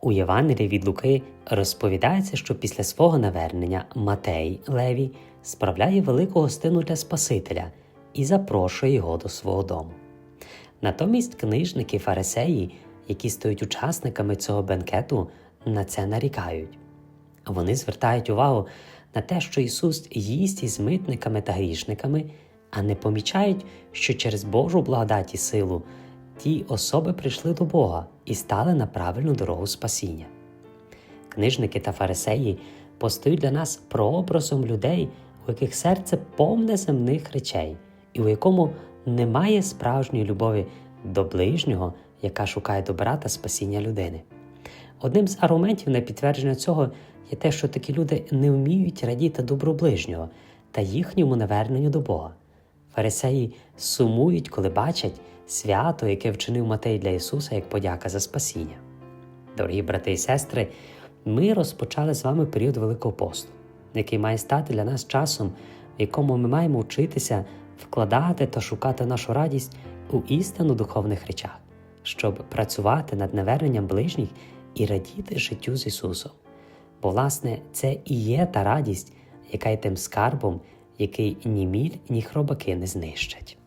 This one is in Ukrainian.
У Євангелії від Луки розповідається, що після свого навернення Матей Левій справляє велику гостину для Спасителя і запрошує його до свого дому. Натомість книжники фарисеї, які стають учасниками цього бенкету, на це нарікають. Вони звертають увагу на те, що Ісус їсть із митниками та грішниками, а не помічають, що через Божу благодать і силу ті особи прийшли до Бога і стали на правильну дорогу спасіння. Книжники та фарисеї постають для нас прообразом людей, у яких серце повне земних речей, і у якому немає справжньої любові до ближнього, яка шукає добра та спасіння людини. Одним з аргументів на підтвердження цього є те, що такі люди не вміють радіти добру ближнього та їхньому наверненню до Бога. Фарисеї сумують, коли бачать свято, яке вчинив Матей для Ісуса як подяка за спасіння. Дорогі брати і сестри, ми розпочали з вами період Великого посту, який має стати для нас часом, в якому ми маємо вчитися вкладати та шукати нашу радість у істину духовних речах, щоб працювати над наверненням ближніх і радіти життю з Ісусом. Бо, власне, це і є та радість, яка є тим скарбом, який ні міль, ні хробаки не знищать.